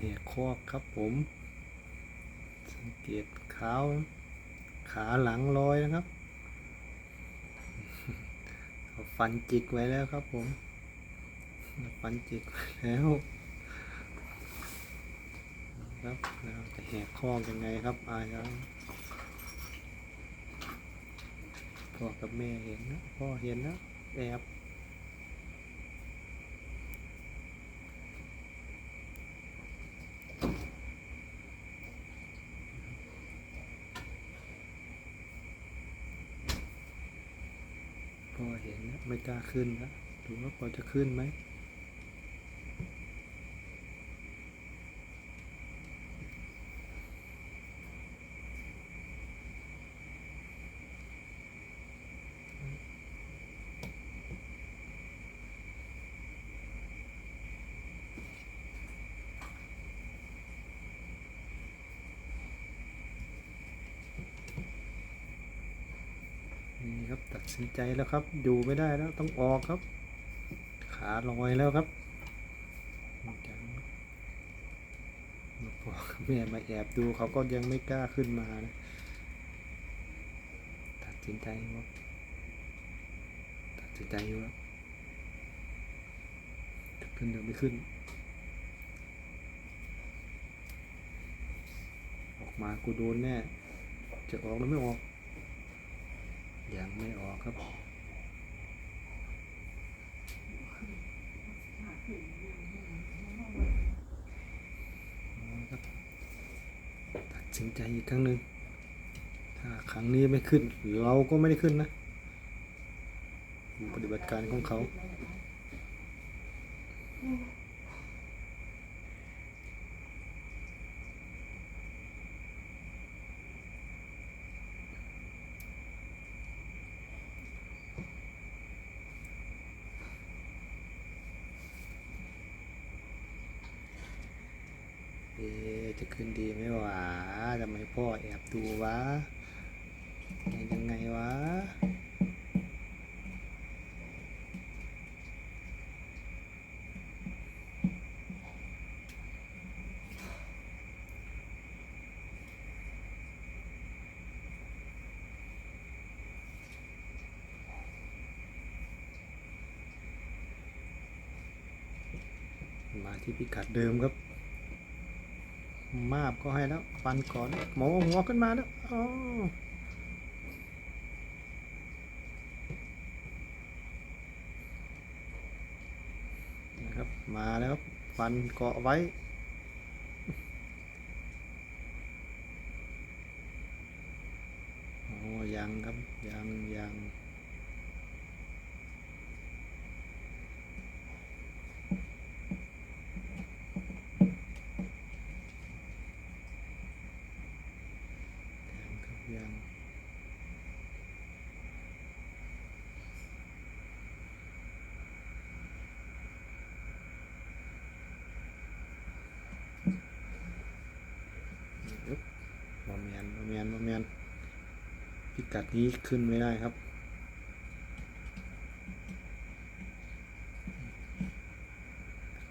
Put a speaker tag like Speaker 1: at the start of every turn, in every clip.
Speaker 1: แหกคอกครับผม สังเกตเท้าขาหลังลอยนะครับฟันจิกไว้แล้วครับผมฟันจิกแล้วครับแล้วจะแหกคอกยังไงครับอายครับพ่อกับแม่เห็นนะพ่อเห็นนะแอบ อเห็นนะไม่กล้าขึ้นแล้วดูว่าพอจะขึ้นไหม นี่ครับตัดสินใจแล้วครับ อยู่ไม่ได้แล้วต้องออกครับ ขาลอยแล้วครับยังมาพ่อแม่มาแอบดูเขาก็ยังไม่กล้าขึ้นมานะตัดสินใจว่าตัดสินใจอยู่แล้วขึ้นหรือไม่ขึ้น ออกมากูโดนแน่ จะออกหรือไม่ออก ยังไม่ออกครับตัดสินใจอีกครั้งหนึ่งถ้าครั้งนี้ไม่ขึ้น เราก็ไม่ได้ขึ้นนะปฏิบัติการของเขาเอ๊ะ จะขึ้นดีไม่หวะทำไมพ่อแอบดูวะยังไงวะมาที่พิกัดเดิมครับ มาบก็ให้แล้วฟันก่อนหมอหัวขึ้นมาแล้วอ๋อนะครับมาแล้วครับฟันเกาะไว้โอ้ยังครับยังยังครับยังอึ๊บบ่ แมนบ่แมนบ่แมนพิกัดนี้ขึ้นไม่ได้ครับ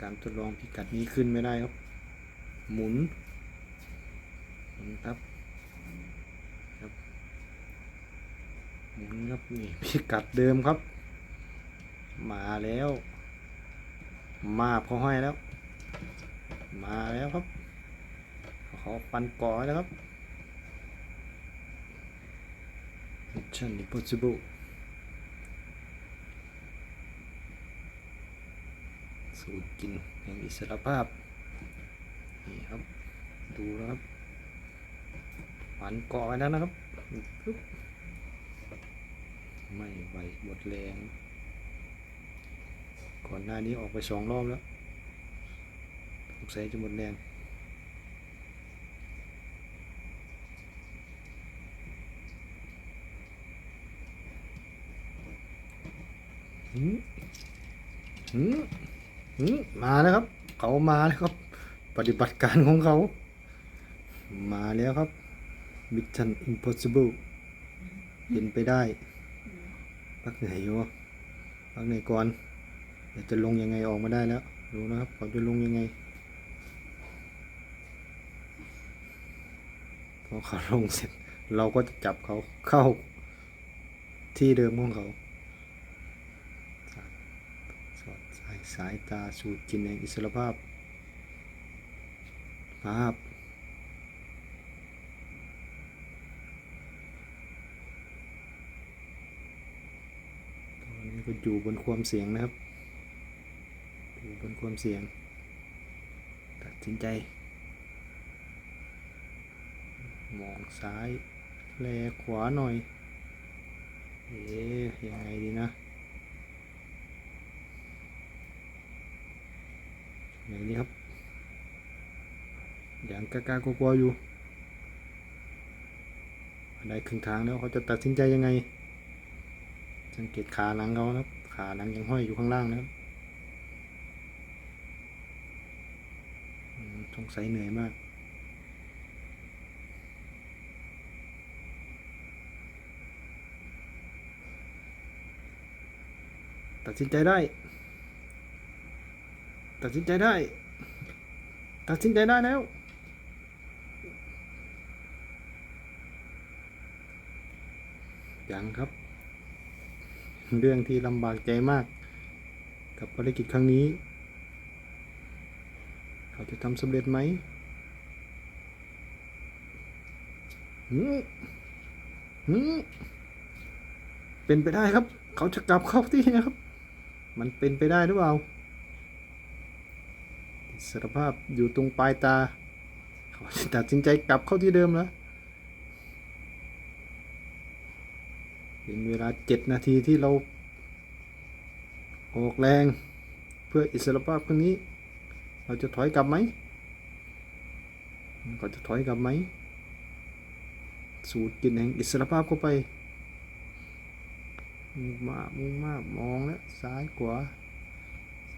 Speaker 1: การทดลองพิกัดนี้ขึ้นไม่ได้ครับ หมุนหมุนครับครับ หมุนครับนี่พิกัดเดิมครับ มาแล้ว มาพอห้อยแล้ว มาแล้วครับ ขอปันก่อแล้วครับ Mission Impossible สูตรกินแห่งอิสรภาพ นี่ครับ ดูนะครับปันเกาะไว้แล้วนะครับปึ๊บไม่ไหวหมดแรง ก่อนหน้านี้ออกไปสองรอบแล้วสงสัยจะหมดแรง มาแล้วครับ เขามาแล้วครับ ปฏิบัติการของเขา มาแล้วครับ Mission Impossible เป็นไปได้พักเหนื่อยอยู่พักเหนื่อยก่อนเดี๋ยวจะลงยังไงออกมาได้แล้วรู้นะครับเขาจะลงยังไงพอเขาลงเสร็จ เราก็จะจับเขาเข้าที่เดิมของเขา สายตาสูดกินแห่งอิสรภาพ ภาพ ตอนนี้ก็อยู่บนความเสียงนะครับ อยู่บนความเสียง ตัดสินใจ มองซ้าย แลขวาหน่อย เอ๊ะยังไงดีนะ อย่างนี้ครับอย่างกล้าๆกลัวๆอยู่ได้ครึ่งทางแล้วเขาจะตัดสินใจยังไง สังเกตขาหลังเขานะครับขาหลังยังห้อยอยู่ข้างล่างนะครับสงสัยเหนื่อยมาก ตัดสินใจได้ ตัดสินใจได้ ตัดสินใจได้แล้ว ยังครับ เรื่องที่ลำบากใจมาก กับภารกิจครั้งนี้ เขาจะทำสำเร็จไหมหืมหืมเป็นไปได้ครับ เขาจะกลับเข้าที่นะครับ มันเป็นไปได้หรือเปล่า อิสรภาพอยู่ตรงปลายตาเขาตัดสินใจกลับเข้าที่เดิมแล้วเป็นเวลาเจ็ดนาทีที่เรา ออกแรงเพื่ออิสรภาพครั้งนี้ เราจะถอยกลับไหมเราจะถอยกลับไหม สูดกินแห่งอิสรภาพเข้าไปมุ่งมากมุ่งมากมองแล้วซ้ายขวา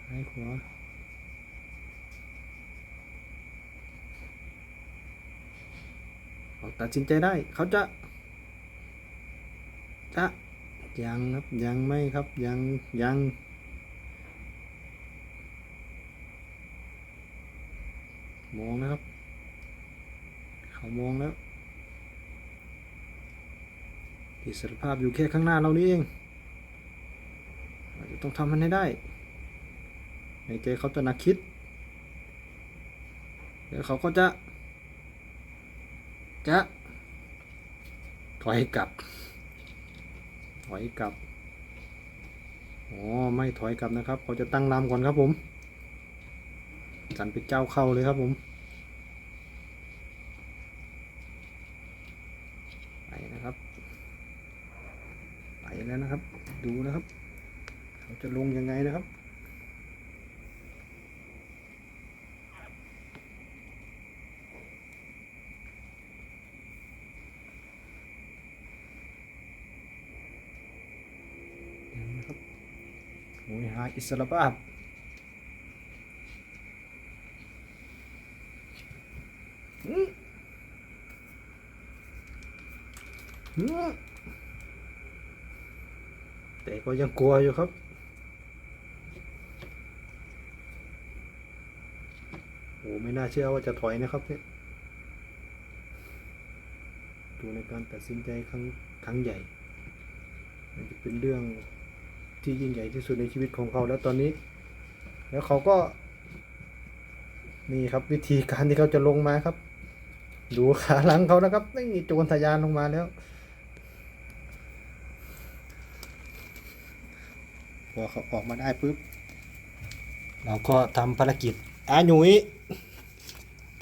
Speaker 1: ซ้ายขวา เขาตัดสินใจได้ เขาจะ จะยังครับยังไม่ครับยังยังมองนะครับ เขามองแล้วอิสรภาพอยู่แค่ข้างหน้าเรานี่เองเราจะต้องทำมันให้ได้ ในใจเขาจะนักคิดเดี๋ยวเขาก็จะ จะถอยกลับ ถอยกลับอ๋อไม่ถอยกลับนะครับเขาจะตั้งลำก่อนครับผมสันเป็นเจ้าเข้าเลยครับผมไปนะครับไปแล้วนะครับ ดูนะครับเขาจะลงยังไงนะครับ เดี๋ยวนะครับ โหยหาอิสรภาพแต่ก็ยังกลัวอยู่ครับโอ้ไม่น่าเชื่อว่าจะถอยนะครับเนี่ยดูในการตัดสินใจครั้งครั้งใหญ่มันจะเป็นเรื่อง ที่ยิ่งใหญ่ที่สุดในชีวิตของเขาแล้วตอนนี้ แล้วเขาก็ นี่ครับวิธีการที่เขาจะลงมาครับ ดูขาหลังเขานะครับนี่โจรทะยานลงมาแล้วพอเขาออกมาได้ปุ๊บเราก็ทำภารกิจอาหนุย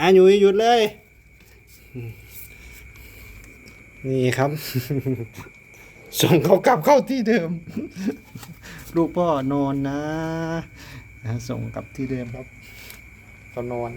Speaker 1: อาหนุยหยุดเลย นี่ครับ ส่งเขากลับเข้าที่เดิม ลูกพ่อนอนนะนะส่งกลับที่เดิมครับก็นอน